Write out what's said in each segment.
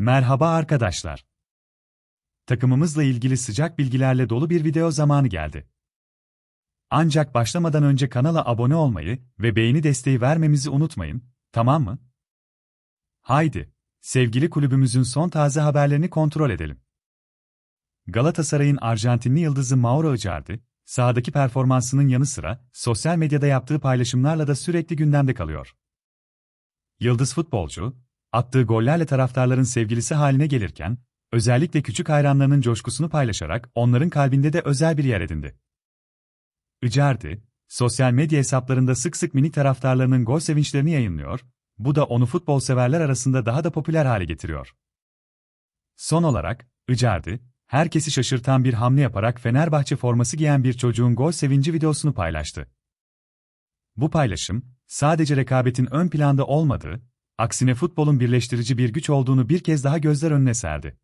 Merhaba arkadaşlar. Takımımızla ilgili sıcak bilgilerle dolu bir video zamanı geldi. Ancak başlamadan önce kanala abone olmayı ve beğeni desteği vermemizi unutmayın, tamam mı? Haydi, sevgili kulübümüzün son taze haberlerini kontrol edelim. Galatasaray'ın Arjantinli yıldızı Mauro Icardi, sahadaki performansının yanı sıra sosyal medyada yaptığı paylaşımlarla da sürekli gündemde kalıyor. Yıldız futbolcu, attığı gollerle taraftarların sevgilisi haline gelirken, özellikle küçük hayranlarının coşkusunu paylaşarak onların kalbinde de özel bir yer edindi. Icardi, sosyal medya hesaplarında sık sık minik taraftarlarının gol sevinçlerini yayınlıyor, bu da onu futbol severler arasında daha da popüler hale getiriyor. Son olarak, Icardi, herkesi şaşırtan bir hamle yaparak Fenerbahçe forması giyen bir çocuğun gol sevinci videosunu paylaştı. Bu paylaşım, sadece rekabetin ön planda olmadığı, aksine futbolun birleştirici bir güç olduğunu bir kez daha gözler önüne serdi.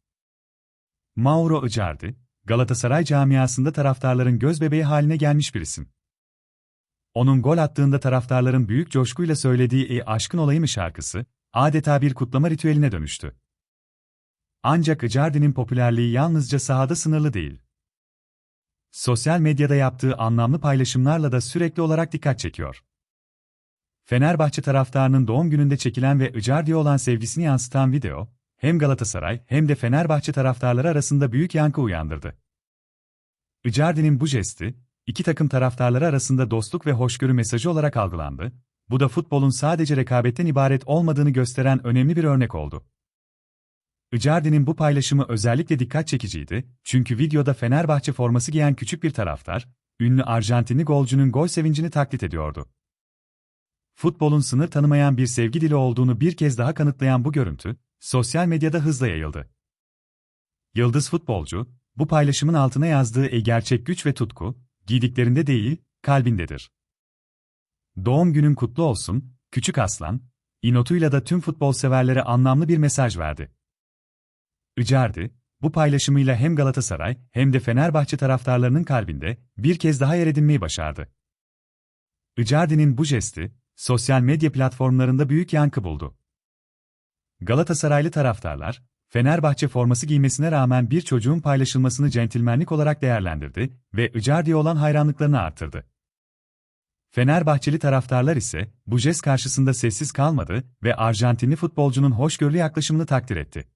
Mauro Icardi, Galatasaray camiasında taraftarların gözbebeği haline gelmiş bir isim. Onun gol attığında taraftarların büyük coşkuyla söylediği "E aşkın olayım" şarkısı, adeta bir kutlama ritüeline dönüştü. Ancak Icardi'nin popülerliği yalnızca sahada sınırlı değil. Sosyal medyada yaptığı anlamlı paylaşımlarla da sürekli olarak dikkat çekiyor. Fenerbahçe taraftarının doğum gününde çekilen ve Icardi'ye olan sevgisini yansıtan video, hem Galatasaray hem de Fenerbahçe taraftarları arasında büyük yankı uyandırdı. Icardi'nin bu jesti, iki takım taraftarları arasında dostluk ve hoşgörü mesajı olarak algılandı, bu da futbolun sadece rekabetten ibaret olmadığını gösteren önemli bir örnek oldu. Icardi'nin bu paylaşımı özellikle dikkat çekiciydi, çünkü videoda Fenerbahçe forması giyen küçük bir taraftar, ünlü Arjantinli golcünün gol sevincini taklit ediyordu. Futbolun sınır tanımayan bir sevgi dili olduğunu bir kez daha kanıtlayan bu görüntü, sosyal medyada hızla yayıldı. Yıldız futbolcu, bu paylaşımın altına yazdığı e gerçek güç ve tutku, giydiklerinde değil, kalbindedir. Doğum günün kutlu olsun, küçük aslan, inotuyla da tüm futbol severlere anlamlı bir mesaj verdi. Icardi, bu paylaşımıyla hem Galatasaray hem de Fenerbahçe taraftarlarının kalbinde bir kez daha yer edinmeyi başardı. Icardi'nin bu jesti, sosyal medya platformlarında büyük yankı buldu. Galatasaraylı taraftarlar, Fenerbahçe forması giymesine rağmen bir çocuğun paylaşılmasını centilmenlik olarak değerlendirdi ve Icardi'ye olan hayranlıklarını artırdı. Fenerbahçeli taraftarlar ise bu jest karşısında sessiz kalmadı ve Arjantinli futbolcunun hoşgörülü yaklaşımını takdir etti.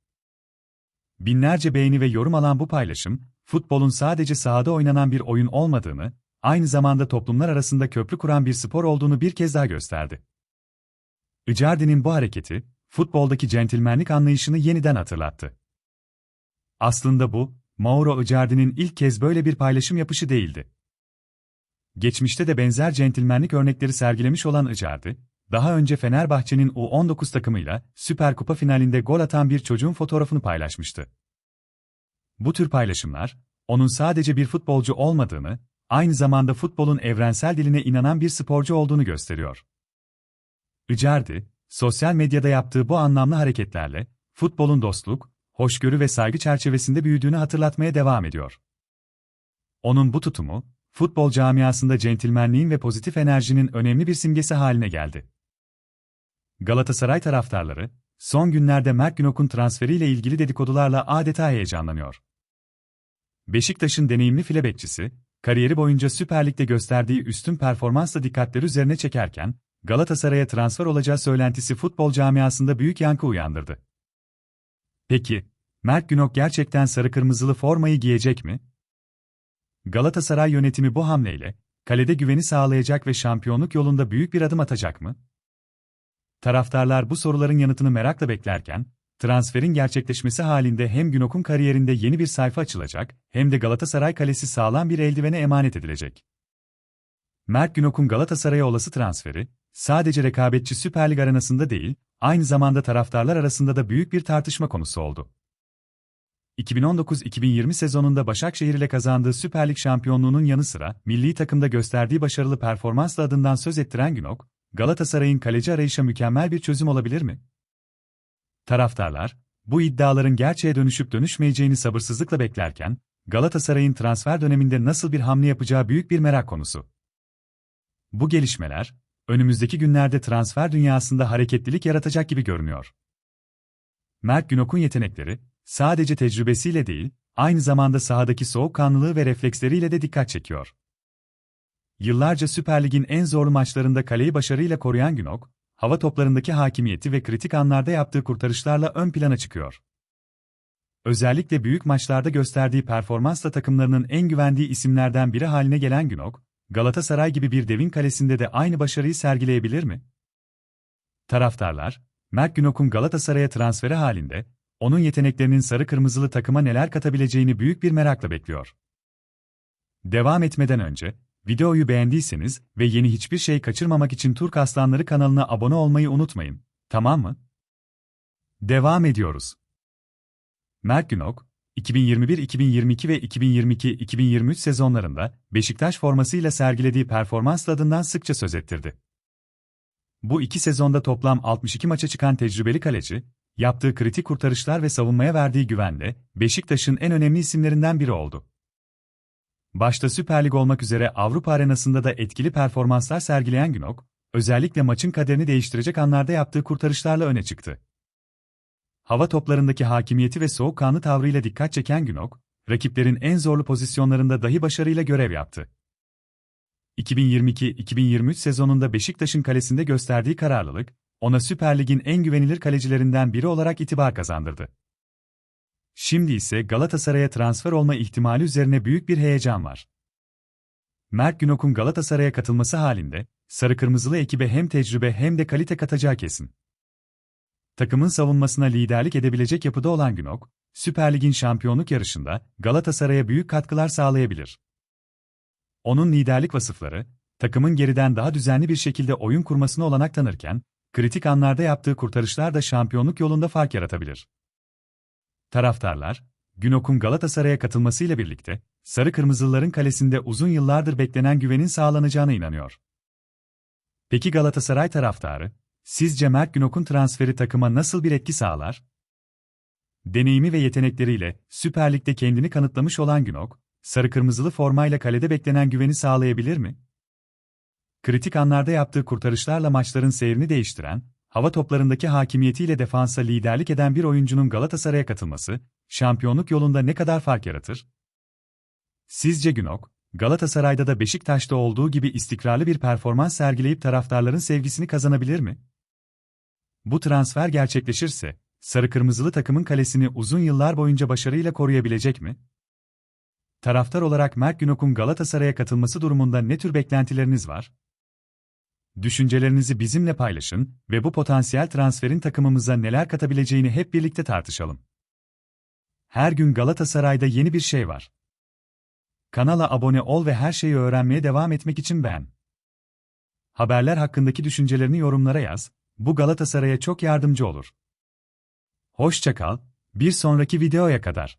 Binlerce beğeni ve yorum alan bu paylaşım, futbolun sadece sahada oynanan bir oyun olmadığını, aynı zamanda toplumlar arasında köprü kuran bir spor olduğunu bir kez daha gösterdi. Icardi'nin bu hareketi, futboldaki centilmenlik anlayışını yeniden hatırlattı. Aslında bu, Mauro Icardi'nin ilk kez böyle bir paylaşım yapışı değildi. Geçmişte de benzer centilmenlik örnekleri sergilemiş olan Icardi, daha önce Fenerbahçe'nin U19 takımıyla Süper Kupa finalinde gol atan bir çocuğun fotoğrafını paylaşmıştı. Bu tür paylaşımlar, onun sadece bir futbolcu olmadığını, aynı zamanda futbolun evrensel diline inanan bir sporcu olduğunu gösteriyor. Icardi, sosyal medyada yaptığı bu anlamlı hareketlerle, futbolun dostluk, hoşgörü ve saygı çerçevesinde büyüdüğünü hatırlatmaya devam ediyor. Onun bu tutumu, futbol camiasında centilmenliğin ve pozitif enerjinin önemli bir simgesi haline geldi. Galatasaray taraftarları, son günlerde Mert Günok'un transferiyle ilgili dedikodularla adeta heyecanlanıyor. Beşiktaş'ın deneyimli file bekçisi, kariyeri boyunca Süper Lig'de gösterdiği üstün performansla dikkatleri üzerine çekerken, Galatasaray'a transfer olacağı söylentisi futbol camiasında büyük yankı uyandırdı. Peki, Mert Günok gerçekten sarı kırmızılı formayı giyecek mi? Galatasaray yönetimi bu hamleyle, kalede güveni sağlayacak ve şampiyonluk yolunda büyük bir adım atacak mı? Taraftarlar bu soruların yanıtını merakla beklerken, transferin gerçekleşmesi halinde hem Günok'un kariyerinde yeni bir sayfa açılacak, hem de Galatasaray kalesi sağlam bir eldivene emanet edilecek. Mert Günok'un Galatasaray'a olası transferi, sadece rekabetçi Süper Lig arenasında değil, aynı zamanda taraftarlar arasında da büyük bir tartışma konusu oldu. 2019-2020 sezonunda Başakşehir ile kazandığı Süper Lig şampiyonluğunun yanı sıra milli takımda gösterdiği başarılı performansla adından söz ettiren Günok, Galatasaray'ın kaleci arayışa mükemmel bir çözüm olabilir mi? Taraftarlar, bu iddiaların gerçeğe dönüşüp dönüşmeyeceğini sabırsızlıkla beklerken, Galatasaray'ın transfer döneminde nasıl bir hamle yapacağı büyük bir merak konusu. Bu gelişmeler, önümüzdeki günlerde transfer dünyasında hareketlilik yaratacak gibi görünüyor. Mert Günok'un yetenekleri, sadece tecrübesiyle değil, aynı zamanda sahadaki soğukkanlılığı ve refleksleriyle de dikkat çekiyor. Yıllarca Süper Lig'in en zorlu maçlarında kaleyi başarıyla koruyan Günok, hava toplarındaki hakimiyeti ve kritik anlarda yaptığı kurtarışlarla ön plana çıkıyor. Özellikle büyük maçlarda gösterdiği performansla takımlarının en güvendiği isimlerden biri haline gelen Günok, Galatasaray gibi bir devin kalesinde de aynı başarıyı sergileyebilir mi? Taraftarlar, Mert Günok'un Galatasaray'a transferi halinde, onun yeteneklerinin sarı kırmızılı takıma neler katabileceğini büyük bir merakla bekliyor. Devam etmeden önce, videoyu beğendiyseniz ve yeni hiçbir şey kaçırmamak için Turk Aslanları kanalına abone olmayı unutmayın, tamam mı? Devam ediyoruz. Mert Günok, 2021-2022 ve 2022-2023 sezonlarında Beşiktaş formasıyla sergilediği performans adından sıkça söz ettirdi. Bu iki sezonda toplam 62 maça çıkan tecrübeli kaleci, yaptığı kritik kurtarışlar ve savunmaya verdiği güvenle Beşiktaş'ın en önemli isimlerinden biri oldu. Başta Süper Lig olmak üzere Avrupa arenasında da etkili performanslar sergileyen Günok, özellikle maçın kaderini değiştirecek anlarda yaptığı kurtarışlarla öne çıktı. Hava toplarındaki hakimiyeti ve soğukkanlı tavrıyla dikkat çeken Günok, rakiplerin en zorlu pozisyonlarında dahi başarıyla görev yaptı. 2022-2023 sezonunda Beşiktaş'ın kalesinde gösterdiği kararlılık, ona Süper Lig'in en güvenilir kalecilerinden biri olarak itibar kazandırdı. Şimdi ise Galatasaray'a transfer olma ihtimali üzerine büyük bir heyecan var. Mert Günok'un Galatasaray'a katılması halinde, sarı kırmızılı ekibe hem tecrübe hem de kalite katacağı kesin. Takımın savunmasına liderlik edebilecek yapıda olan Günok, Süper Lig'in şampiyonluk yarışında Galatasaray'a büyük katkılar sağlayabilir. Onun liderlik vasıfları, takımın geriden daha düzenli bir şekilde oyun kurmasına olanak tanırken, kritik anlarda yaptığı kurtarışlar da şampiyonluk yolunda fark yaratabilir. Taraftarlar, Günok'un Galatasaray'a katılmasıyla birlikte, Sarı Kırmızılıların kalesinde uzun yıllardır beklenen güvenin sağlanacağına inanıyor. Peki Galatasaray taraftarı, sizce Mert Günok'un transferi takıma nasıl bir etki sağlar? Deneyimi ve yetenekleriyle Süper Lig'de kendini kanıtlamış olan Günok, sarı kırmızılı formayla kalede beklenen güveni sağlayabilir mi? Kritik anlarda yaptığı kurtarışlarla maçların seyrini değiştiren, hava toplarındaki hakimiyetiyle defansa liderlik eden bir oyuncunun Galatasaray'a katılması, şampiyonluk yolunda ne kadar fark yaratır? Sizce Günok, Galatasaray'da da Beşiktaş'ta olduğu gibi istikrarlı bir performans sergileyip taraftarların sevgisini kazanabilir mi? Bu transfer gerçekleşirse, sarı kırmızılı takımın kalesini uzun yıllar boyunca başarıyla koruyabilecek mi? Taraftar olarak Mert Günok'un Galatasaray'a katılması durumunda ne tür beklentileriniz var? Düşüncelerinizi bizimle paylaşın ve bu potansiyel transferin takımımıza neler katabileceğini hep birlikte tartışalım. Her gün Galatasaray'da yeni bir şey var. Kanala abone ol ve her şeyi öğrenmeye devam etmek için beğen. Haberler hakkındaki düşüncelerini yorumlara yaz, bu Galatasaray'a çok yardımcı olur. Hoşçakal, bir sonraki videoya kadar.